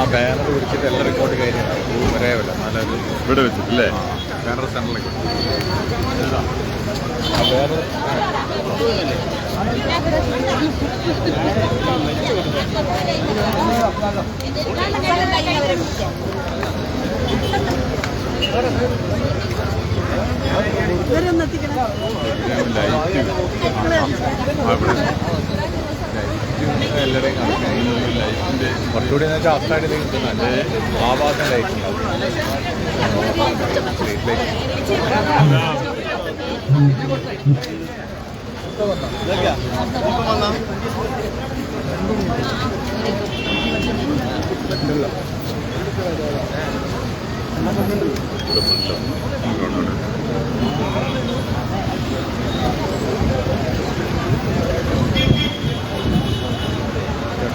ആ ബാനർ പിടിച്ചിട്ട് എല്ലാ റെക്കോർഡ് കഴിഞ്ഞു വരെയല്ല നല്ലൊരു ഇവിടെ വെച്ചിട്ടില്ലേ? ബാനർ സെന്ററിലേക്ക് ആ ബാനർ ലൈറ്റ് അവിടെ. എല്ലാവരെയും കാണിക്കാം ലൈറ്റിന്റെ കുറച്ചുകൂടി എന്ന് വെച്ചാൽ അപ്സൈഡിൽ കിട്ടുന്നുണ്ട് ആവാസം ലൈറ്റ് സ്ട്രീറ്റ് ലൈറ്റ് നേരത്തെ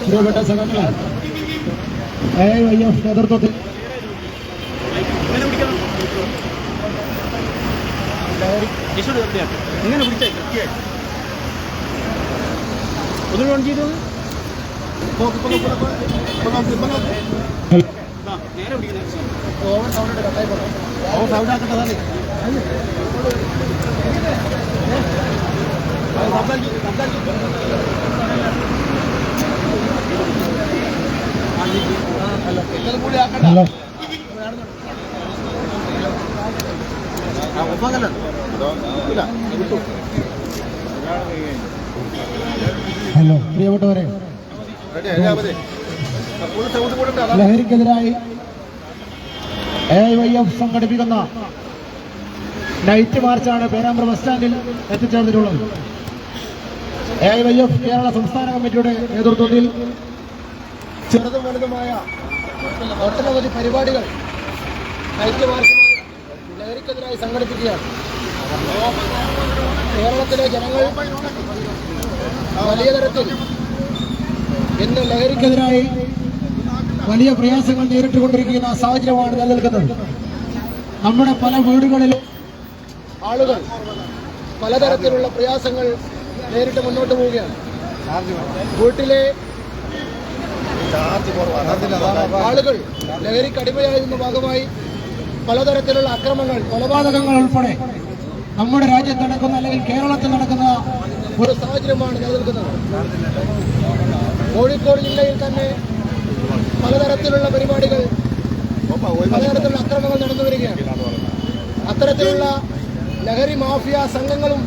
പ്രിയപ്പെട്ട സംഘങ്ങളെ എ വൈ എഫ് നേതൃത്വത്തിൽ ഇങ്ങനെ പിടിച്ചേ കൃത്യമായിട്ട് ഒന്നുകൂടെ ഓൺ ചെയ്തു നോക്ക് ഇപ്പൊ നോക്ക് ഇപ്പൊ നോക്ക് ഇപ്പൊ നോക്ക് നേരെ പിടിക്കുന്നത് ഓവർ സൗണ്ട് കട്ടായി പോകണം ഓവർ സൗണ്ട് ആക്കട്ടതല്ലേ സംസാരിക്കും സംസാരിക്കും എല്ലാം കൂടി ആക്കണ്ട ഹലോ. ഹലോ പ്രിയപ്പെട്ടവരെ. ലഹരിക്കെതിരായി എ വൈ എഫ് സംഘടിപ്പിക്കുന്ന നൈറ്റ് മാർച്ചാണ് പേരാമ്പ്ര ബസ് സ്റ്റാൻഡിൽ എത്തിച്ചേർന്നിട്ടുള്ളത്. എ വൈ എഫ് കേരള സംസ്ഥാന കമ്മിറ്റിയുടെ നേതൃത്വത്തിൽ ചെറുതും വലുതുമായ ഒട്ടനവധി പരിപാടികൾ ലഹരിക്കെതിരായി സംഘടിപ്പിക്കുകയാണ്. കേരളത്തിലെ ജനങ്ങൾ വലിയ തരത്തിൽ ഇന്ന് ലഹരിക്കെതിരായി വലിയ പ്രയാസങ്ങൾ നേരിട്ടുകൊണ്ടിരിക്കുന്ന സാഹചര്യമാണ് നിലനിൽക്കുന്നത്. നമ്മുടെ പല വീടുകളിലും ആളുകൾ പലതരത്തിലുള്ള പ്രയാസങ്ങൾ നേരിട്ട് മുന്നോട്ട് പോവുകയാണ്. വീട്ടിലെ ആളുകൾ ലഹരിക്ക് അടിമയായിരുന്ന ഭാഗമായി പലതരത്തിലുള്ള അക്രമങ്ങൾ കൊലപാതകങ്ങൾ ഉൾപ്പെടെ നമ്മുടെ രാജ്യത്ത് നടക്കുന്ന അല്ലെങ്കിൽ കേരളത്തിൽ നടക്കുന്ന ഒരു സാഹചര്യമാണ് നിലനിൽക്കുന്നത്. കോഴിക്കോട് ജില്ലയിൽ തന്നെ പലതരത്തിലുള്ള പരിപാടികൾ പലതരത്തിലുള്ള അക്രമങ്ങൾ നടന്നു വരികയാണ്. അത്തരത്തിലുള്ള ലഹരി മാഫിയ സംഘങ്ങളും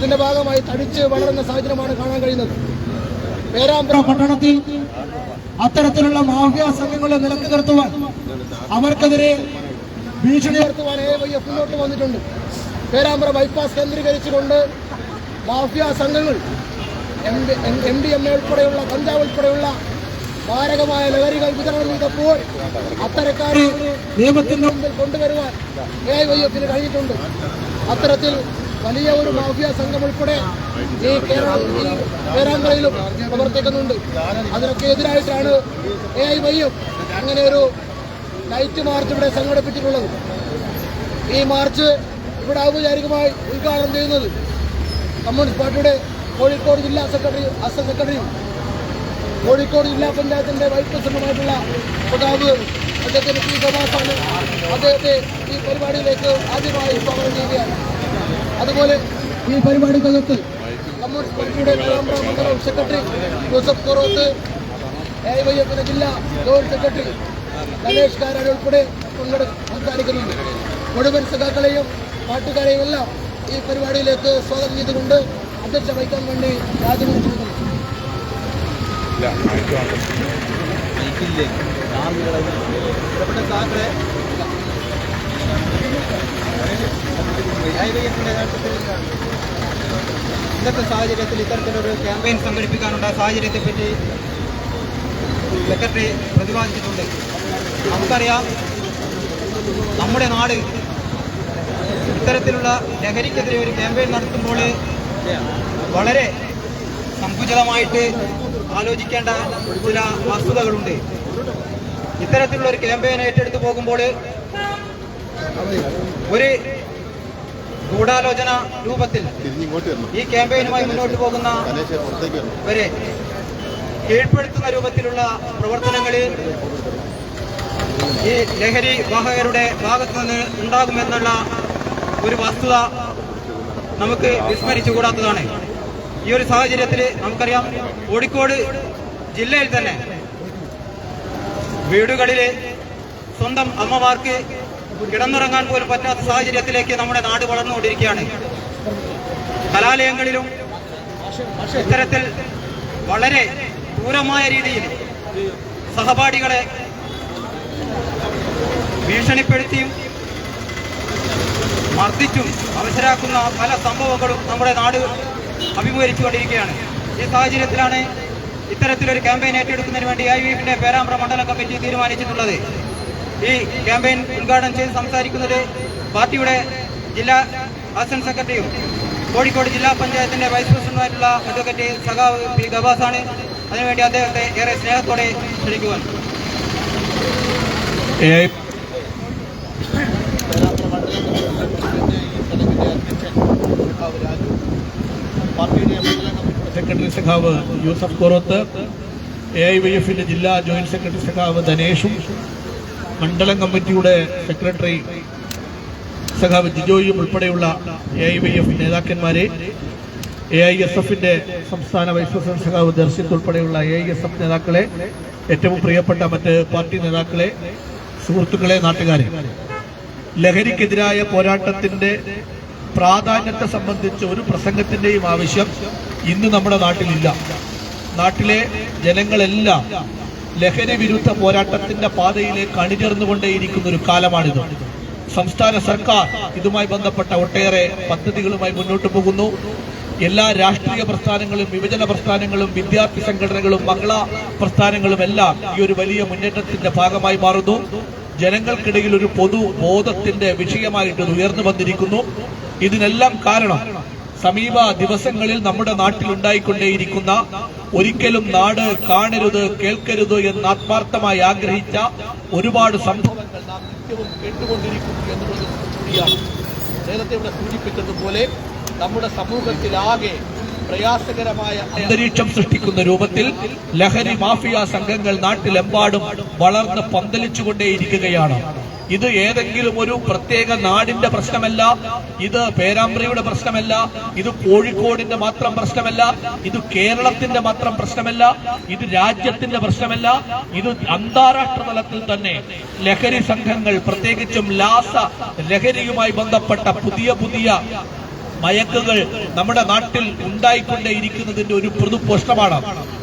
ഇതിന്റെ ഭാഗമായി തടിച്ച് വളരുന്ന സാഹചര്യമാണ് കാണാൻ കഴിയുന്നത്. പേരാമ്പ്ര പട്ടണത്തിൽ അത്തരത്തിലുള്ള മാഫിയ സംഘങ്ങളെ നിലയ്ക്ക് നിർത്തുവാൻ അവർക്കെതിരെ ഭീഷണി ഉയർത്തുവാൻ എ വൈ എഫ് മുന്നോട്ട് വന്നിട്ടുണ്ട്. പേരാമ്പ്ര ബൈപ്പാസ് കേന്ദ്രീകരിച്ചുകൊണ്ട് മാഫിയ സംഘങ്ങൾ എം ഡി എം എ ഉൾപ്പെടെയുള്ള കഞ്ചാവ് ഉൾപ്പെടെയുള്ള മാരകമായ ലഹരികൾ വിതരണം ചെയ്തപ്പോൾ അത്തരക്കാരെ നിയമത്തിന്റെ മുമ്പിൽ കൊണ്ടുവരുവാൻ എ വൈ എഫിന് കഴിഞ്ഞിട്ടുണ്ട്. അത്തരത്തിൽ വലിയ ഒരു മാഫിയ സംഘം ഉൾപ്പെടെ ഈ കേരള ഈ പ്രവർത്തിക്കുന്നുണ്ട്. അതിനൊക്കെ എതിരായിട്ടാണ് എ ഐ വൈയും അങ്ങനെ ഒരു നൈറ്റ് മാർച്ച് ഇവിടെ സംഘടിപ്പിച്ചിട്ടുള്ളത്. ഈ മാർച്ച് ഇവിടെ ഔപചാരികമായി ഉദ്ഘാടനം ചെയ്യുന്നത് കമ്മ്യൂണിസ്റ്റ് പാർട്ടിയുടെ കോഴിക്കോട് ജില്ലാ സെക്രട്ടറി അസിസ്റ്റന്റ് സെക്രട്ടറിയും കോഴിക്കോട് ജില്ലാ പഞ്ചായത്തിന്റെ വൈസ് പ്രസിഡന്റുമായിട്ടുള്ള പ്രതാവ് അദ്ദേഹത്തിന്റെ പി തോമാസാണ് അദ്ദേഹത്തെ ഈ പരിപാടിയിലേക്ക് ആദ്യമായി സ്വാഗതം ചെയ്യുകയാണ്. അതുപോലെ ഈ പരിപാടിക്കകത്ത് കമ്മ്യൂണിസ്റ്റ് പാർട്ടിയുടെ മണ്ഡലം secretary Joseph Koroth A Y എഫിന്റെ ജില്ലാ ജോയിന്റ് സെക്രട്ടറി ഗണേഷ് കാരാട് ഉൾപ്പെടെ പങ്കെടുത്ത് സംസാരിക്കുന്നുണ്ട് മുഴുവൻ സഖാക്കളെയും പാട്ടുകാരെയും എല്ലാം ഈ പരിപാടിയിലേക്ക് സ്വാഗതം ചെയ്തുകൊണ്ട് അധ്യക്ഷ വഹിക്കാൻ വേണ്ടി രാജ്യം കൊടുക്കുന്നു ഇന്നത്തെ സാഹചര്യത്തിൽ ഇത്തരത്തിലൊരു ക്യാമ്പയിൻ സംഘടിപ്പിക്കാനുള്ള സാഹചര്യത്തെപ്പറ്റി സെക്രട്ടറി പ്രതിപാദിച്ചിട്ടുണ്ട്. നമുക്കറിയാം നമ്മുടെ നാട് ഇത്തരത്തിലുള്ള ലഹരിക്കെതിരെ ഒരു ക്യാമ്പയിൻ നടത്തുമ്പോൾ വളരെ സങ്കുചിതമായിട്ട് ആലോചിക്കേണ്ട ചില വസ്തുതകളുണ്ട്. ഇത്തരത്തിലുള്ള ഒരു ക്യാമ്പയിൻ ഏറ്റെടുത്തു പോകുമ്പോൾ ഒരു ഗൂഢാലോചന രൂപത്തിൽ ഈ ക്യാമ്പയിനുമായി മുന്നോട്ട് പോകുന്ന വരെ കീഴ്പ്പെടുത്തുന്ന രൂപത്തിലുള്ള പ്രവർത്തനങ്ങളിൽ ഈ ലഹരി വാഹകരുടെ ഭാഗത്തു നിന്ന് ഉണ്ടാകുമെന്നുള്ള ഒരു വസ്തുത നമുക്ക് വിസ്മരിച്ചുകൂടാത്തതാണ്. ഈ ഒരു സാഹചര്യത്തിൽ നമുക്കറിയാം കോഴിക്കോട് ജില്ലയിൽ തന്നെ വീടുകളിൽ സ്വന്തം അമ്മമാർക്ക് കിടന്നുറങ്ങാൻ പോലും പറ്റാത്ത സാഹചര്യത്തിലേക്ക് നമ്മുടെ നാട് വളർന്നുകൊണ്ടിരിക്കുകയാണ്. കലാലയങ്ങളിലും ഇത്തരത്തിൽ വളരെ ക്രൂരമായ രീതിയിൽ സഹപാഠികളെ ഭീഷണിപ്പെടുത്തിയും മർദ്ദിച്ചും അവസരാക്കുന്ന പല സംഭവങ്ങളും നമ്മുടെ നാട് അഭിമുഖീകരിച്ചുകൊണ്ടിരിക്കുകയാണ്. ഈ സാഹചര്യത്തിലാണ് ഇത്തരത്തിലൊരു ക്യാമ്പയിൻ ഏറ്റെടുക്കുന്നതിന് വേണ്ടി ഐ വി എഫിന്റെ പേരാമ്പ്ര മണ്ഡലം കമ്മിറ്റി തീരുമാനിച്ചിട്ടുള്ളത്. ഈ ക്യാമ്പയിൻ ഉദ്ഘാടനം ചെയ്ത് സംസാരിക്കുന്നത് പാർട്ടിയുടെ ജില്ലാ അസിസ്റ്റന്റ് സെക്രട്ടറിയും കോഴിക്കോട് ജില്ലാ പഞ്ചായത്തിന്റെ വൈസ് പ്രസിഡന്റുമായിട്ടുള്ള അഡ്വക്കേറ്റ് സഖാവ് പി ഗബാസാണ് അതിനുവേണ്ടി അദ്ദേഹത്തെ ഏറെ സ്നേഹത്തോടെ ക്ഷണിക്കുവാൻ. സെക്രട്ടറി സഖാവ് Yusuf Koroth A I Y എഫിന്റെ ജില്ലാ ജോയിന്റ് സെക്രട്ടറി സഖാവ് ധനേഷും മണ്ഡലം കമ്മിറ്റിയുടെ സെക്രട്ടറി സഖാവ് ജിജോയും ഉൾപ്പെടെയുള്ള എ ഐ വൈ എഫ് നേതാക്കന്മാരെ എ ഐ എസ് എഫിന്റെ സംസ്ഥാന വൈസ് പ്രസിഡന്റ് സഖാവ് ദർശിത് ഉൾപ്പെടെയുള്ള എ ഐ എസ് എഫ് നേതാക്കളെ ഏറ്റവും പ്രിയപ്പെട്ട മറ്റ് പാർട്ടി നേതാക്കളെ സുഹൃത്തുക്കളെ നാട്ടുകാരെ ലഹരിക്കെതിരായ പോരാട്ടത്തിന്റെ പ്രാധാന്യത്തെ സംബന്ധിച്ച് ഒരു പ്രസംഗത്തിന്റെയും ആവശ്യം ഇന്ന് നമ്മുടെ നാട്ടിലില്ല. നാട്ടിലെ ജനങ്ങളെല്ലാം ലഹരി വിരുദ്ധ പോരാട്ടത്തിന്റെ പാതയിലേക്ക് അണിചേർന്നുകൊണ്ടേയിരിക്കുന്ന ഒരു കാലമാണിത്. സംസ്ഥാന സർക്കാർ ഇതുമായി ബന്ധപ്പെട്ട ഒട്ടേറെ പദ്ധതികളുമായി മുന്നോട്ട് പോകുന്നു. എല്ലാ രാഷ്ട്രീയ പ്രസ്ഥാനങ്ങളും വിഭജന പ്രസ്ഥാനങ്ങളും വിദ്യാർത്ഥി സംഘടനകളും മംഗള പ്രസ്ഥാനങ്ങളും എല്ലാം ഈ ഒരു വലിയ മുന്നേറ്റത്തിന്റെ ഭാഗമായി മാറുന്നു. ജനങ്ങൾക്കിടയിൽ ഒരു പൊതു ബോധത്തിന്റെ വിഷയമായിട്ട് ഉയർന്നു വന്നിരിക്കുന്നു. ഇതിനെല്ലാം കാരണം സമീപ ദിവസങ്ങളിൽ നമ്മുടെ നാട്ടിൽ ഉണ്ടായിക്കൊണ്ടേയിരിക്കുന്ന ഒരിക്കലും നാട് കാണരുത് കേൾക്കരുത് എന്ന് ആത്മാർത്ഥമായി ആഗ്രഹിച്ച ഒരുപാട് സംഭവങ്ങൾ നാം നിത്യവും കേട്ടുകൊണ്ടിരിക്കുന്നു എന്നുള്ളത് കൂടിയാണ് നേരത്തെ ഇവിടെ സൂചിപ്പിച്ചതുപോലെ നമ്മുടെ സമൂഹത്തിലാകെ പ്രയാസകരമായ അന്തരീക്ഷം സൃഷ്ടിക്കുന്ന രൂപത്തിൽ ലഹരി മാഫിയ സംഘങ്ങൾ നാട്ടിലെമ്പാടും വളർന്ന് പന്തലിച്ചുകൊണ്ടേയിരിക്കുകയാണ്. ഇത് ഏതെങ്കിലും ഒരു പ്രത്യേക നാടിന്റെ പ്രശ്നമല്ല ഇത് പേരാമ്പ്രയുടെ പ്രശ്നമല്ല ഇത് കോഴിക്കോടിന്റെ മാത്രം പ്രശ്നമല്ല ഇത് കേരളത്തിന്റെ മാത്രം പ്രശ്നമല്ല ഇത് രാജ്യത്തിന്റെ പ്രശ്നമല്ല ഇത് അന്താരാഷ്ട്ര തലത്തിൽ തന്നെ ലഹരി സംഘങ്ങൾ പ്രത്യേകിച്ചും ലാസ ലഹരിയുമായി ബന്ധപ്പെട്ട പുതിയ പുതിയ മയക്കുകൾ നമ്മുടെ നാട്ടിൽ ഉണ്ടായിക്കൊണ്ടേയിരിക്കുന്നതിന്റെ ഒരു പ്രതിപോഷ്ടമാണ്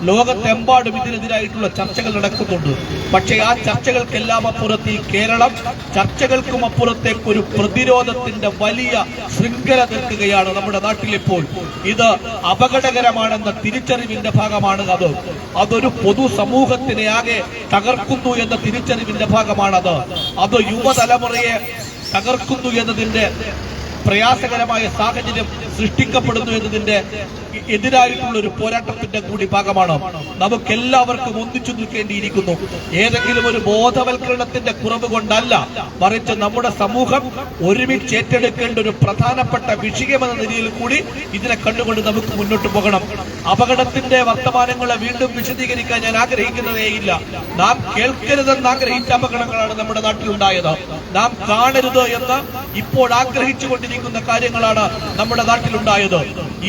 ലോകത്തെമ്പാടും ഇതിനെതിരായിട്ടുള്ള ചർച്ചകൾ നടക്കുന്നുണ്ട്. പക്ഷേ ആ ചർച്ചകൾക്കെല്ലാം അപ്പുറത്ത് ഈ കേരളം ചർച്ചകൾക്കും അപ്പുറത്തേക്ക് ഒരു പ്രതിരോധത്തിന്റെ വലിയ ശൃംഖല നിൽക്കുകയാണ് നമ്മുടെ നാട്ടിലിപ്പോൾ. ഇത് അപകടകരമാണെന്ന തിരിച്ചറിവിന്റെ ഭാഗമാണ് അത്. അതൊരു പൊതു സമൂഹത്തിനെ ആകെ തകർക്കുന്നു എന്ന തിരിച്ചറിവിന്റെ ഭാഗമാണത്. അത് യുവതലമുറയെ തകർക്കുന്നു എന്നതിന്റെ പ്രയാസകരമായ സാഹചര്യം സൃഷ്ടിക്കപ്പെടുന്നു എന്നതിന്റെ എതിരായിട്ടുള്ള ഒരു പോരാട്ടത്തിന്റെ കൂടി ഭാഗമാണ്. നമുക്കെല്ലാവർക്കും ഒന്നിച്ചു നിൽക്കേണ്ടിയിരിക്കുന്നു. ഏതെങ്കിലും ഒരു ബോധവൽക്കരണത്തിന്റെ കുറവ് കൊണ്ടല്ല മറിച്ച് നമ്മുടെ സമൂഹം ഒരുമിച്ച് ഏറ്റെടുക്കേണ്ട ഒരു പ്രധാനപ്പെട്ട വിഷയമെന്ന നിലയിൽ കൂടി ഇതിനെ കണ്ടുകൊണ്ട് നമുക്ക് മുന്നോട്ട് പോകണം. അപകടത്തിന്റെ വർത്തമാനങ്ങളെ വീണ്ടും വിശദീകരിക്കാൻ ഞാൻ ആഗ്രഹിക്കുന്നതേയില്ല നാം കേൾക്കരുതെന്ന് ആഗ്രഹിച്ച അപകടങ്ങളാണ് നമ്മുടെ നാട്ടിലുണ്ടായത്. നാം കാണരുത് എന്ന് ഇപ്പോൾ ആഗ്രഹിച്ചു കൊണ്ടിരിക്കുന്ന കാര്യങ്ങളാണ് നമ്മുടെ നാട്ടിലുണ്ടായത്.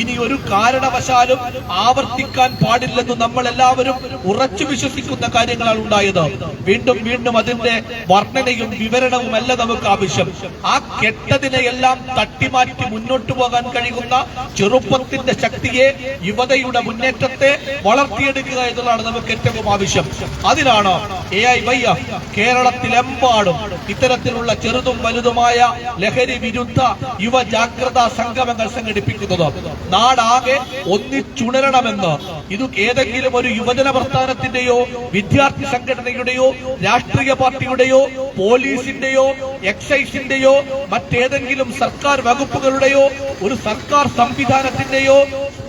ഇനി ഒരു കാരണവശാലും ആവർത്തിക്കാൻ പാടില്ലെന്ന് നമ്മൾ എല്ലാവരും ഉറച്ചു വിശ്വസിക്കുന്ന കാര്യങ്ങളാണ് ഉണ്ടായത്. വീണ്ടും വീണ്ടും അതിന്റെ വർണനയും വിവരണവും അല്ല നമുക്ക് ആവശ്യം. ആ കെട്ടതിനെ എല്ലാം തട്ടിമാറ്റി മുന്നോട്ട് പോകാൻ കഴിയുന്ന ചെറുപ്പത്തിന്റെ ശക്തിയെ യുവതയുടെ മുന്നേറ്റത്തെ വളർത്തിയെടുക്കുക എന്നുള്ളതാണ് നമുക്ക് ഏറ്റവും ആവശ്യം. അതിനാണ് എ ഐ വൈ എഫ് കേരളത്തിലെമ്പാടും ഇത്തരത്തിലുള്ള ചെറുതും വലുതുമായ ലഹരി വിരുദ്ധ യുവജാഗ്രതാ സംഗമങ്ങൾ സംഘടിപ്പിക്കുന്നത്. നാടാകെ ഒന്നിച്ചുണരണമെന്ന് ഇത് ഏതെങ്കിലും ഒരു യുവജന പ്രസ്ഥാനത്തിന്റെയോ വിദ്യാർത്ഥി സംഘടനയുടെയോ രാഷ്ട്രീയ പാർട്ടിയുടെയോ പോലീസിന്റെയോ എക്സൈസിന്റെയോ മറ്റേതെങ്കിലും സർക്കാർ വകുപ്പുകളുടെയോ ഒരു സർക്കാർ സംവിധാനത്തിന്റെയോ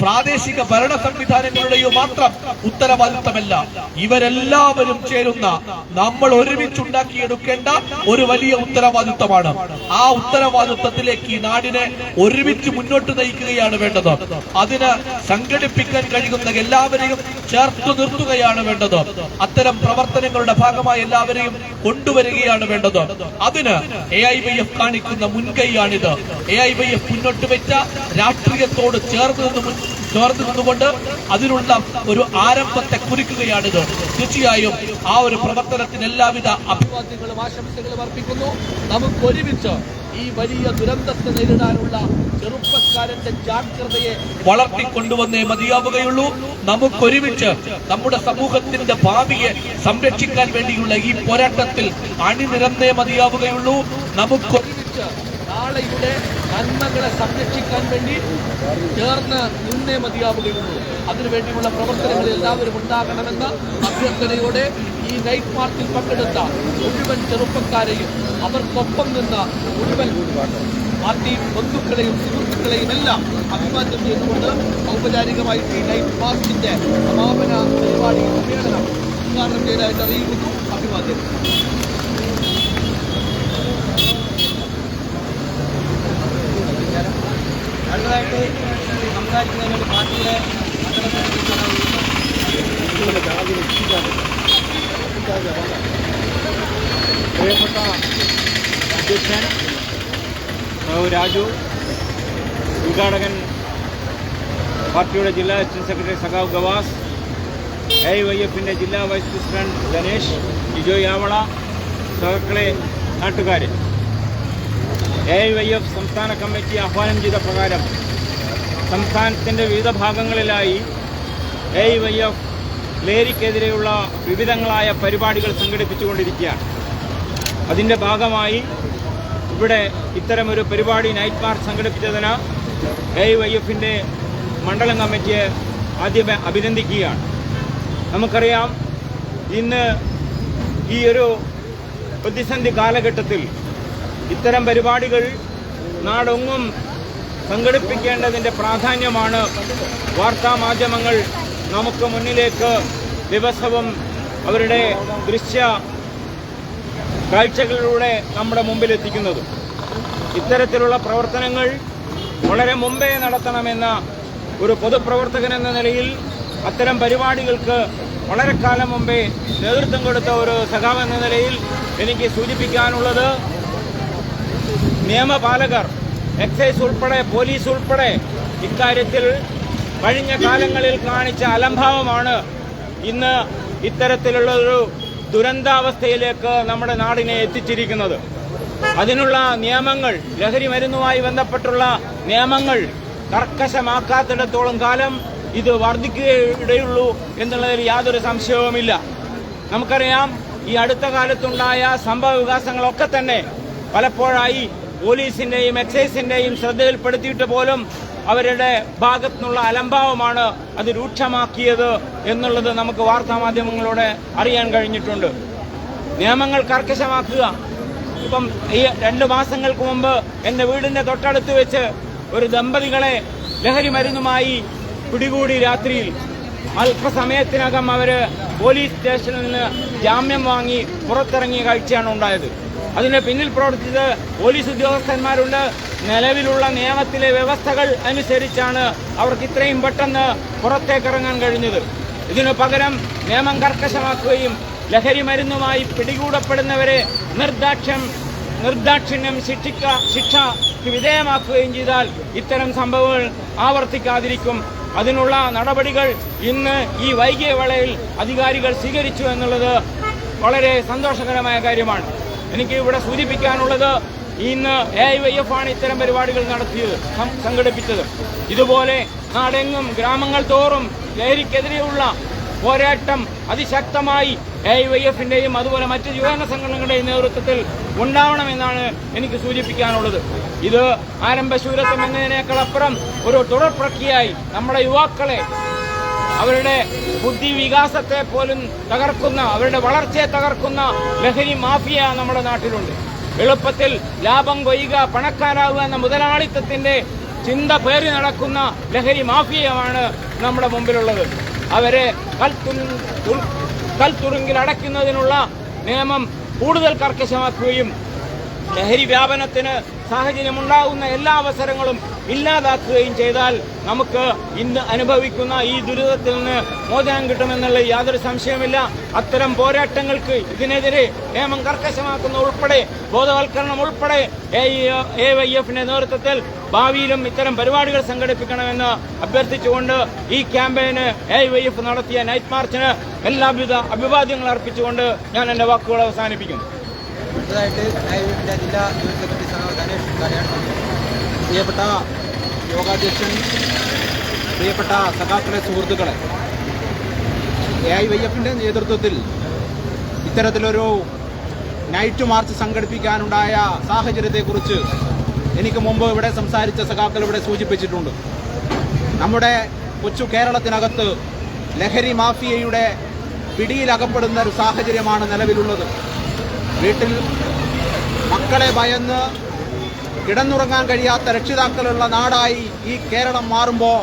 പ്രാദേശിക ഭരണ സംവിധാനങ്ങളുടെയോ മാത്രം ഉത്തരവാദിത്തമല്ല. ഇവരെല്ലാവരും ചേരുന്ന നമ്മൾ ഒരുമിച്ചുണ്ടാക്കിയെടുക്കേണ്ട ഒരു വലിയ ഉത്തരവാദിത്തമാണ്. ആ ഉത്തരവാദിത്തത്തിലേക്ക് ഈ നാടിനെ ഒരുമിച്ച് മുന്നോട്ട് നയിക്കുകയാണ് വേണ്ടത്. അതിന് സംഘടിപ്പിക്കാൻ കഴിയുന്ന എല്ലാവരെയും ചേർത്ത് നിർത്തുകയാണ് വേണ്ടത്. അത്തരം പ്രവർത്തനങ്ങളുടെ ഭാഗമായി എല്ലാവരെയും കൊണ്ടുവരികയാണ് വേണ്ടത്. അതിന് എ ഐ വൈ എഫ് കാണിക്കുന്ന മുൻകൈയാണിത്. എ ഐ വൈ എഫ് മുന്നോട്ട് വെച്ച രാഷ്ട്രീയത്തോട് ചേർന്ന് നിന്ന് ചേർന്ന് നിന്നുകൊണ്ട് അതിനുള്ള ഒരു ആരംഭത്തെ കുറിക്കുകയാണിത്. തീർച്ചയായും ആ ഒരു പ്രവർത്തനത്തിന് എല്ലാവിധ അഭിവാദ്യങ്ങളും ആശംസകളും അർപ്പിക്കുന്നു. നമുക്ക് ഒരുമിച്ച് ഈ വലിയ ദുരന്തത്തെ നേരിടാനുള്ള ചെറുപ്പക്കാരന്റെ ജാഗ്രതയെ വളർത്തിക്കൊണ്ടുവന്നേ മതിയാവുകയുള്ളൂ. നമുക്കൊരുമിച്ച് നമ്മുടെ സമൂഹത്തിന്റെ ഭാവിയെ സംരക്ഷിക്കാൻ വേണ്ടിയുള്ള ഈ പോരാട്ടത്തിൽ അണിനിരന്നേ മതിയാവുകയുള്ളൂ. നാളെയുടെ നന്മകളെ സംരക്ഷിക്കാൻ വേണ്ടി ചേർന്ന് നിന്നേ മതിയാവുകയുള്ളൂ. അതിനുവേണ്ടിയുള്ള പ്രവർത്തനങ്ങൾ എല്ലാവരും ഉണ്ടാകണമെന്ന അഭ്യർത്ഥനയോടെ ഈ നൈറ്റ് മാർച്ചിൽ പങ്കെടുത്ത മുഴുവൻ ചെറുപ്പക്കാരെയും അവർക്കൊപ്പം നിന്ന മുഴുവൻ പാർട്ടി ബന്ധുക്കളെയും സുഹൃത്തുക്കളെയും എല്ലാം അഭിവാദ്യം ചെയ്തുകൊണ്ട് ഔപചാരികമായിട്ട് ഈ നൈറ്റ് മാർച്ചിന്റെ സമാപന പരിപാടി സമ്മേളനം ഉദ്ഘാടനം ചെയ്തതായിട്ട് അറിയിക്കുന്നു അഭിവാദ്യം. അടുത്തതായിട്ട് സംസാരിക്കുന്നതിന് വേണ്ടി പാർട്ടിയുടെ പ്രിയപ്പെട്ട അധ്യക്ഷൻ രാജു ഉദ്ഘാടകൻ പാർട്ടിയുടെ ജില്ലാ അസിസ്റ്റന്റ് സെക്രട്ടറി സഖാവ് ഗവാസ് എ വൈ എഫിന്റെ ജില്ലാ വൈസ് പ്രസിഡന്റ് ഗണേഷ് ജിജോയ് ആവള സഹക്കളെ നാട്ടുകാരെ. എ എഫ് സംസ്ഥാന കമ്മിറ്റി ആഹ്വാനം ചെയ്ത പ്രകാരം സംസ്ഥാനത്തിന്റെ വിവിധ ഭാഗങ്ങളിലായി എ വൈ എഫ് ലേരിക്കെതിരെയുള്ള വിവിധങ്ങളായ പരിപാടികൾ സംഘടിപ്പിച്ചുകൊണ്ടിരിക്കുകയാണ്. അതിന്റെ ഭാഗമായി ഇവിടെ ഇത്തരമൊരു പരിപാടി നൈറ്റ് മാർച്ച് സംഘടിപ്പിച്ചതിന് എ വൈ എഫിന്റെ മണ്ഡലം കമ്മിറ്റിയെ ആദ്യം അഭിനന്ദിക്കുകയാണ്. നമുക്കറിയാം ഇന്ന് ഈ ഒരു പ്രതിസന്ധി കാലഘട്ടത്തിൽ ഇത്തരം പരിപാടികൾ നാടൊങ്ങും സംഘടിപ്പിക്കേണ്ടതിന്റെ പ്രാധാന്യമാണ് വാർത്താ മാധ്യമങ്ങൾ നമുക്ക് മുന്നിലേക്ക് ദിവസവും അവരുടെ ദൃശ്യ കാഴ്ചകളിലൂടെ നമ്മുടെ മുമ്പിൽ എത്തിക്കുന്നത്. ഇത്തരത്തിലുള്ള പ്രവർത്തനങ്ങൾ വളരെ മുമ്പേ നടത്തണമെന്ന ഒരു പൊതുപ്രവർത്തകൻ എന്ന നിലയിൽ അത്തരം പരിപാടികൾക്ക് വളരെ കാലം മുമ്പേ നേതൃത്വം കൊടുത്ത ഒരു സഖാവ് എന്ന നിലയിൽ എനിക്ക് സൂചിപ്പിക്കാനുള്ളത് നിയമപാലകർ എക്സൈസ് ഉൾപ്പെടെ പോലീസ് ഉൾപ്പെടെ ഇക്കാര്യത്തിൽ കഴിഞ്ഞ കാലങ്ങളിൽ കാണിച്ച അലംഭാവമാണ് ഇന്ന് ഇത്തരത്തിലുള്ളൊരു ദുരന്താവസ്ഥയിലേക്ക് നമ്മുടെ നാടിനെ എത്തിച്ചിരിക്കുന്നത്. അതിനുള്ള നിയമങ്ങൾ ലഹരി മരുന്നുമായി ബന്ധപ്പെട്ടുള്ള നിയമങ്ങൾ കർക്കശമാക്കാത്തിടത്തോളം കാലം ഇത് വർദ്ധിക്കുകയുള്ളൂ എന്നുള്ളതിൽ യാതൊരു സംശയവുമില്ല. നമുക്കറിയാം ഈ അടുത്ത കാലത്തുണ്ടായ സംഭവ വികാസങ്ങളൊക്കെ തന്നെ പലപ്പോഴായി പോലീസിന്റെയും എക്സൈസിന്റെയും ശ്രദ്ധയിൽപ്പെടുത്തിയിട്ട് പോലും അവരുടെ ഭാഗത്തുനിന്നുള്ള അലംഭാവമാണ് അത് രൂക്ഷമാക്കിയത് എന്നുള്ളത് നമുക്ക് വാർത്താ മാധ്യമങ്ങളോട് അറിയാൻ കഴിഞ്ഞിട്ടുണ്ട്. നിയമങ്ങൾ കർക്കശമാക്കുക. ഇപ്പം ഈ രണ്ട് മാസങ്ങൾക്ക് മുമ്പ് എന്റെ വീടിന്റെ തൊട്ടടുത്ത് വെച്ച് ഒരു ദമ്പതികളെ ലഹരി മരുന്നുമായി പിടികൂടി രാത്രിയിൽ. അല്പസമയത്തിനകം അവർ പോലീസ് സ്റ്റേഷനിൽ നിന്ന് ജാമ്യം വാങ്ങി പുറത്തിറങ്ങിയ കാഴ്ചയാണ് ഉണ്ടായത്. അതിന് പിന്നിൽ പ്രവർത്തിച്ചത് പോലീസ് ഉദ്യോഗസ്ഥന്മാരുണ്ട്. നിലവിലുള്ള നിയമത്തിലെ വ്യവസ്ഥകൾ അനുസരിച്ചാണ് അവർക്ക് ഇത്രയും പെട്ടെന്ന് പുറത്തേക്കിറങ്ങാൻ കഴിഞ്ഞത്. ഇതിനു പകരം നിയമം കർക്കശമാക്കുകയും ലഹരി മരുന്നുമായി പിടികൂടപ്പെടുന്നവരെ നിർദാക്ഷ്യം നിർദാക്ഷിണ്യം ശിക്ഷിക്ക ശിക്ഷയ്ക്ക് വിധേയമാക്കുകയും ചെയ്താൽ ഇത്തരം സംഭവങ്ങൾ ആവർത്തിക്കാതിരിക്കും. അതിനുള്ള നടപടികൾ ഇന്ന് ഈ വൈകിയ വേളയിൽ അധികാരികൾ സ്വീകരിച്ചു എന്നുള്ളത് വളരെ സന്തോഷകരമായ കാര്യമാണ്. എനിക്ക് ഇവിടെ സൂചിപ്പിക്കാനുള്ളത് ഇന്ന് എ വൈ എഫ് ആണ് ഇത്തരം പരിപാടികൾ നടത്തിയത് സംഘടിപ്പിച്ചത്. ഇതുപോലെ നാടെങ്ങും ഗ്രാമങ്ങൾ തോറും ലഹരിക്കെതിരെയുള്ള പോരാട്ടം അതിശക്തമായി എ വൈ എഫിന്റെയും അതുപോലെ മറ്റ് യുവജന സംഘടനകളുടെയും നേതൃത്വത്തിൽ ഉണ്ടാവണമെന്നാണ് എനിക്ക് സൂചിപ്പിക്കാനുള്ളത്. ഇത് ആരംഭശൂരത്വം എന്നതിനേക്കാളപ്പുറം ഒരു തുടർ പ്രക്രിയയായി നമ്മുടെ യുവാക്കളെ അവരുടെ ബുദ്ധി വികാസത്തെ പോലും തകർക്കുന്ന അവരുടെ വളർച്ചയെ തകർക്കുന്ന ലഹരി മാഫിയ നമ്മുടെ നാട്ടിലുണ്ട്. എളുപ്പത്തിൽ ലാഭം കൊയ്യുക പണക്കാരാകുക എന്ന മുതലാളിത്തത്തിന്റെ ചിന്ത പേറി നടക്കുന്ന ലഹരി മാഫിയമാണ് നമ്മുടെ മുമ്പിലുള്ളത്. അവരെ കൽത്തുറുങ്കിൽ അടയ്ക്കുന്നതിനുള്ള നിയമം കൂടുതൽ കർക്കശമാക്കുകയും ലഹരി വ്യാപനത്തിന് സാഹചര്യമുണ്ടാകുന്ന എല്ലാ അവസരങ്ങളും ഇല്ലാതാക്കുകയും ചെയ്താൽ നമുക്ക് ഇന്ന് അനുഭവിക്കുന്ന ഈ ദുരിതത്തിൽ നിന്ന് മോചനം കിട്ടുമെന്നുള്ള യാതൊരു സംശയമില്ല അത്തരം പോരാട്ടങ്ങൾക്ക് ഇതിനെതിരെ നിയമം കർക്കശമാക്കുന്ന ഉൾപ്പെടെ ബോധവൽക്കരണം ഉൾപ്പെടെ എ വൈ എഫിന്റെ നേതൃത്വത്തിൽ ഭാവിയിലും ഇത്തരം പരിപാടികൾ സംഘടിപ്പിക്കണമെന്ന് അഭ്യർത്ഥിച്ചുകൊണ്ട് ഈ ക്യാമ്പയിന് എ വൈ എഫ് നടത്തിയ നൈറ്റ് മാർച്ചിന് എല്ലാവിധ അഭിവാദ്യങ്ങൾ അർപ്പിച്ചുകൊണ്ട് ഞാൻ എന്റെ വാക്കുകൾ അവസാനിപ്പിക്കുന്നു. ജില്ലാ പ്രിയപ്പെട്ട യോഗാധ്യക്ഷൻ പ്രിയപ്പെട്ട സഖാക്കളെ സുഹൃത്തുക്കളെ എ ഐ വൈ എഫിന്റെ നേതൃത്വത്തിൽ ഇത്തരത്തിലൊരു നൈറ്റ് മാർച്ച് സംഘടിപ്പിക്കാനുണ്ടായ സാഹചര്യത്തെക്കുറിച്ച് എനിക്ക് മുമ്പ് ഇവിടെ സംസാരിച്ച സഖാക്കൾ ഇവിടെ സൂചിപ്പിച്ചിട്ടുണ്ട്. നമ്മുടെ കൊച്ചു കേരളത്തിനകത്ത് ലഹരി മാഫിയയുടെ പിടിയിലകപ്പെടുന്ന ഒരു സാഹചര്യമാണ് നിലവിലുള്ളത്. വീട്ടിൽ മക്കളെ ഭയന്ന് കിടന്നുറങ്ങാൻ കഴിയാത്ത രക്ഷിതാക്കളുള്ള നാടായി ഈ കേരളം മാറുമ്പോൾ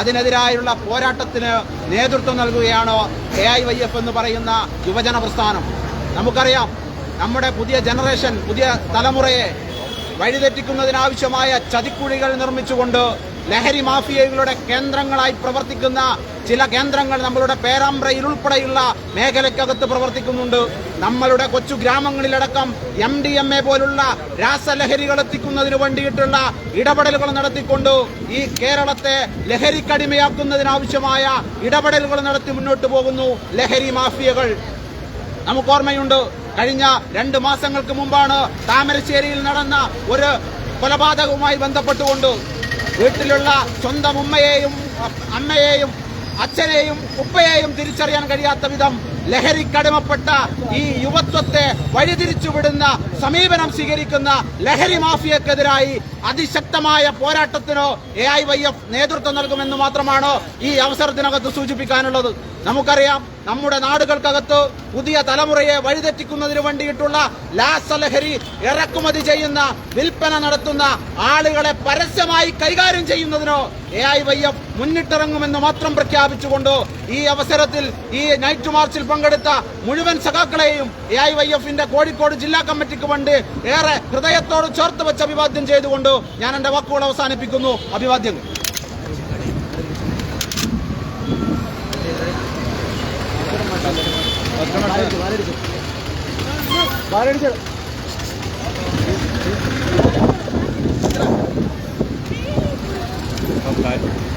അതിനെതിരായുള്ള പോരാട്ടത്തിന് നേതൃത്വം നൽകുകയാണ് എ ഐ വൈ എഫ് എന്ന് പറയുന്ന യുവജന പ്രസ്ഥാനം. നമുക്കറിയാം നമ്മുടെ പുതിയ ജനറേഷൻ പുതിയ തലമുറയെ വഴിതെറ്റിക്കുന്നതിനാവശ്യമായ ചതിക്കുഴികൾ നിർമ്മിച്ചുകൊണ്ട് ലഹരി മാഫിയകളുടെ കേന്ദ്രങ്ങളായി പ്രവർത്തിക്കുന്ന ചില കേന്ദ്രങ്ങൾ നമ്മളുടെ പേരാമ്പ്രയിൽ ഉൾപ്പെടെയുള്ള മേഖലയ്ക്കകത്ത് പ്രവർത്തിക്കുന്നുണ്ട്. നമ്മളുടെ കൊച്ചു ഗ്രാമങ്ങളിലടക്കം എം ഡി എം എ പോലുള്ള രാസലഹരികൾ എത്തിക്കുന്നതിന് വേണ്ടിയിട്ടുള്ള ഇടപെടലുകൾ നടത്തിക്കൊണ്ട് ഈ കേരളത്തെ ലഹരിക്കടിമയാക്കുന്നതിനാവശ്യമായ ഇടപെടലുകൾ നടത്തി മുന്നോട്ട് പോകുന്നു ലഹരി മാഫിയകൾ. നമുക്ക് ഓർമ്മയുണ്ട് കഴിഞ്ഞ രണ്ട് മാസങ്ങൾക്ക് മുമ്പാണ് താമരശ്ശേരിയിൽ നടന്ന ഒരു കൊലപാതകവുമായി ബന്ധപ്പെട്ടുകൊണ്ട് വീട്ടിലുള്ള സ്വന്തം ഉമ്മയെയും അമ്മയെയും അച്ഛനെയും ഉപ്പയെയും തിരിച്ചറിയാൻ കഴിയാത്ത വിധം ലഹരിക്കടിമപ്പെട്ട ഈ യുവത്വത്തെ വഴിതിരിച്ചുവിടുന്ന സമീപനം സ്വീകരിക്കുന്ന ലഹരി മാഫിയക്കെതിരായി അതിശക്തമായ പോരാട്ടത്തിനോ എ ഐ വൈ എഫ് നേതൃത്വം നൽകുമെന്ന് മാത്രമാണ് ഈ അവസരത്തിനകത്ത് സൂചിപ്പിക്കാനുള്ളത്. നമുക്കറിയാം നമ്മുടെ നാടുകൾക്കകത്ത് പുതിയ തലമുറയെ വഴിതെറ്റിക്കുന്നതിന് വേണ്ടിയിട്ടുള്ള ലാസലഹരി ഇറക്കുമതി ചെയ്യുന്ന വിൽപ്പന നടത്തുന്ന ആളുകളെ പരസ്യമായി കൈകാര്യം ചെയ്യുന്നതിനോ എ ഐ വൈ എഫ് മുന്നിട്ടിറങ്ങുമെന്ന് മാത്രം പ്രഖ്യാപിച്ചുകൊണ്ട് ഈ അവസരത്തിൽ ഈ നൈറ്റ് മാർച്ചിൽ പങ്കെടുത്ത മുഴുവൻ സഖാക്കളെയും എ ഐ വൈ എഫിന്റെ കോഴിക്കോട് ജില്ലാ കമ്മിറ്റിക്ക് വേണ്ടി ഏറെ ഹൃദയത്തോട് ചേർത്ത് വെച്ച് അഭിവാദ്യം ചെയ്തുകൊണ്ട് ഞാൻ എന്റെ വാക്കുകൾ അവസാനിപ്പിക്കുന്നു. അഭിവാദ്യങ്ങൾ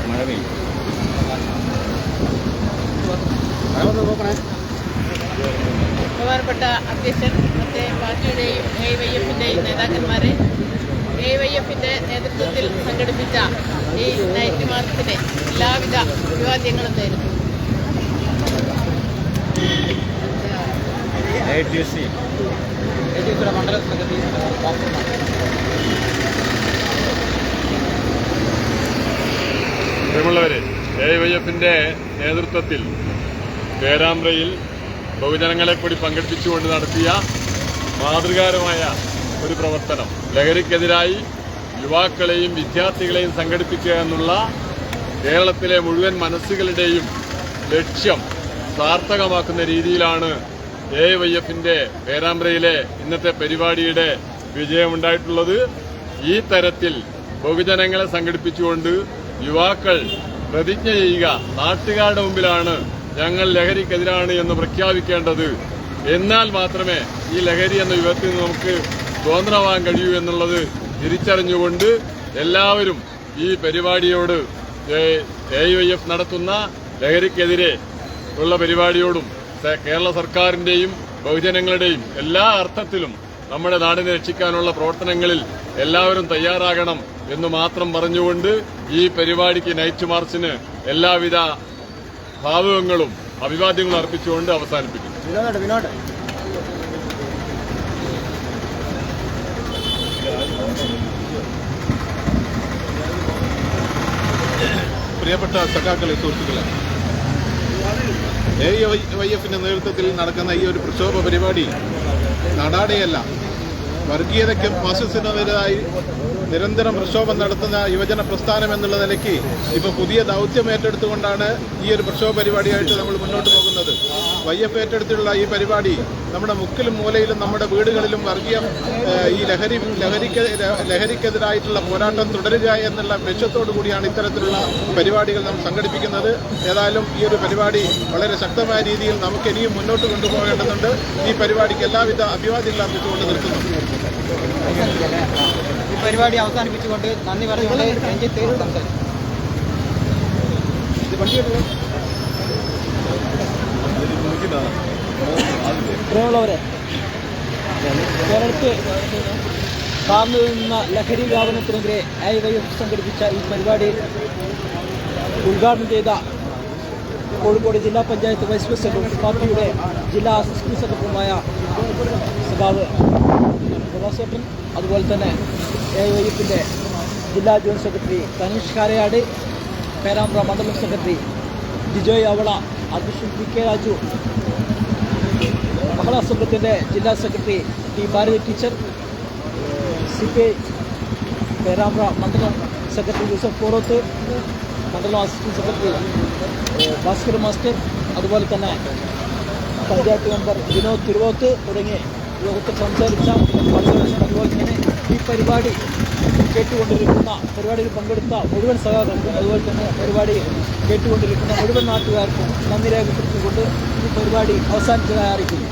മഴ പെയ്യും. ബഹുമാനപ്പെട്ട അധ്യക്ഷൻ മറ്റേ പാർട്ടിയുടെയും എ വൈ എഫിന്റെയും നേതാക്കന്മാരെ എ വൈ എഫിന്റെ നേതൃത്വത്തിൽ സംഘടിപ്പിച്ച ഈ നൈറ്റ് മാർച്ചിന് എല്ലാവിധ അഭിവാദ്യങ്ങളും സി മണ്ഡല സെക്രട്ടറി പ്രിയമുള്ളവരെ എ വൈ എഫിന്റെ നേതൃത്വത്തിൽ പേരാമ്പ്രയിൽ ബഹുജനങ്ങളെ കൂടി പങ്കെടുപ്പിച്ചുകൊണ്ട് നടത്തിയ മാതൃകാരമായ ഒരു പ്രവർത്തനം. ലഹരിക്കെതിരായി യുവാക്കളെയും വിദ്യാർത്ഥികളെയും സംഘടിപ്പിക്കുക എന്നുള്ള കേരളത്തിലെ മുഴുവൻ മനസ്സുകളുടെയും ലക്ഷ്യം സാർത്ഥകമാക്കുന്ന രീതിയിലാണ് എ വൈ എഫിന്റെ പേരാമ്പ്രയിലെ ഇന്നത്തെ പരിപാടിയുടെ വിജയമുണ്ടായിട്ടുള്ളത്. ഈ തരത്തിൽ ബഹുജനങ്ങളെ സംഘടിപ്പിച്ചുകൊണ്ട് യുവാക്കൾ പ്രതിജ്ഞ ചെയ്യുക നാട്ടുകാരുടെ മുമ്പിലാണ് ഞങ്ങൾ ലഹരിക്കെതിരാണ് എന്ന് പ്രഖ്യാപിക്കേണ്ടത്. എന്നാൽ മാത്രമേ ഈ ലഹരി എന്ന യുഗത്തിൽ നിന്ന് നമുക്ക് സ്വതന്ത്രമാകാൻ കഴിയൂ എന്നുള്ളത് തിരിച്ചറിഞ്ഞുകൊണ്ട് എല്ലാവരും ഈ പരിപാടിയോട് എ ഐ എഫ് നടത്തുന്ന ലഹരിക്കെതിരെ ഉള്ള പരിപാടിയോടും കേരള സർക്കാരിന്റെയും ബഹുജനങ്ങളുടെയും എല്ലാ അർത്ഥത്തിലും നമ്മുടെ നാടിനെ രക്ഷിക്കാനുള്ള പ്രവർത്തനങ്ങളിൽ എല്ലാവരും തയ്യാറാകണം എന്ന് മാത്രം പറഞ്ഞുകൊണ്ട് ഈ പരിപാടിക്ക് നൈറ്റ് മാർച്ചിന് എല്ലാവിധ ഭാവുകങ്ങളും അഭിവാദ്യങ്ങളും അർപ്പിച്ചുകൊണ്ട് അവസാനിപ്പിക്കുന്നു. പ്രിയപ്പെട്ട സഖാക്കളെ സുഹൃത്തുക്കളെ എ വൈ എഫിന്റെ നേതൃത്വത്തിൽ നടക്കുന്ന ഈ ഒരു പ്രക്ഷോഭ പരിപാടി നടാടെയല്ല വർഗീയതയ്ക്കും ഫാസിസത്തിനെതിരായി നിരന്തരം പ്രക്ഷോഭം നടത്തുന്ന യുവജന പ്രസ്ഥാനം എന്നുള്ള നിലയ്ക്ക് ഇപ്പോൾ പുതിയ ദൗത്യം ഏറ്റെടുത്തുകൊണ്ടാണ് ഈ ഒരു പ്രക്ഷോഭ പരിപാടിയായിട്ട് നമ്മൾ മുന്നോട്ട് പോകുന്നത്. വൈ എഫ് ഏറ്റെടുത്തിട്ടുള്ള ഈ പരിപാടി നമ്മുടെ മുക്കിലും മൂലയിലും നമ്മുടെ വീടുകളിലും വർഗീയം ഈ ലഹരി ലഹരിക്ക് ലഹരിക്കെതിരായിട്ടുള്ള പോരാട്ടം തുടരുക എന്നുള്ള ലക്ഷ്യത്തോടു കൂടിയാണ് ഇത്തരത്തിലുള്ള പരിപാടികൾ നാം സംഘടിപ്പിക്കുന്നത്. ഏതായാലും ഈ ഒരു പരിപാടി വളരെ ശക്തമായ രീതിയിൽ നമുക്ക് ഇനിയും മുന്നോട്ട് കൊണ്ടുപോകേണ്ടതുണ്ട്. ഈ പരിപാടിക്ക് എല്ലാവിധ അഭിവാദ്യങ്ങളും അർപ്പിച്ചുകൊണ്ട് ഈ പരിപാടി അവസാനിപ്പിച്ചുകൊണ്ട് നന്ദി പറഞ്ഞുകൊണ്ട് രഞ്ജിത്ത് സംസാരിക്കും പ്രിയമുള്ളവരെ കേരളത്തിൽ താഴ്ന്നു നിന്ന ലഹരി വ്യാപനത്തിനെതിരെ ഐ വൈ എഫ് സംഘടിപ്പിച്ച ഈ പരിപാടി ഉദ്ഘാടനം ചെയ്ത കോഴിക്കോട് ജില്ലാ പഞ്ചായത്ത് വൈസ് പ്രസിഡന്റും പാർട്ടിയുടെ ജില്ലാ അസിസ്റ്റന്റ് സെക്രട്ടറിയുമായ സഖാവ് പ്രഭാസേട്ടൻ അതുപോലെ തന്നെ എ എഫിന്റെ ജില്ലാ ജോയിന്റ് സെക്രട്ടറി തനീഷ് കാരയാട് പേരാമ്പ്ര മണ്ഡലം സെക്രട്ടറി ജിജോയ് അവള അധ്യക്ഷൻ പി കെ രാജു. മഹിളാ സംഘത്തിന്റെ ജില്ലാ secretary T Bharathi teacher C P Perambra മണ്ഡലം സെക്രട്ടറി യൂസഫ് പോറോത്ത് മണ്ഡലം അസിസ്റ്റന്റ് സെക്രട്ടറി ഭാസ്കർ മാസ്റ്റർ അതുപോലെ തന്നെ പഞ്ചായത്ത് മെമ്പർ വിനോദ് തിരുവോത്ത് തുടങ്ങി യോഗത്തിൽ സംസാരിച്ച പലരും അതുപോലെ തന്നെ ഈ പരിപാടി കേട്ടുകൊണ്ടിരിക്കുന്ന പരിപാടിയിൽ പങ്കെടുത്ത മുഴുവൻ സഹകർക്കും അതുപോലെ തന്നെ പരിപാടി കേട്ടുകൊണ്ടിരിക്കുന്ന മുഴുവൻ നാട്ടുകാർക്കും നന്ദി രേഖപ്പെടുത്തിക്കൊണ്ട് ഈ പരിപാടി അവസാനിച്ചതായി അറിയിക്കുന്നു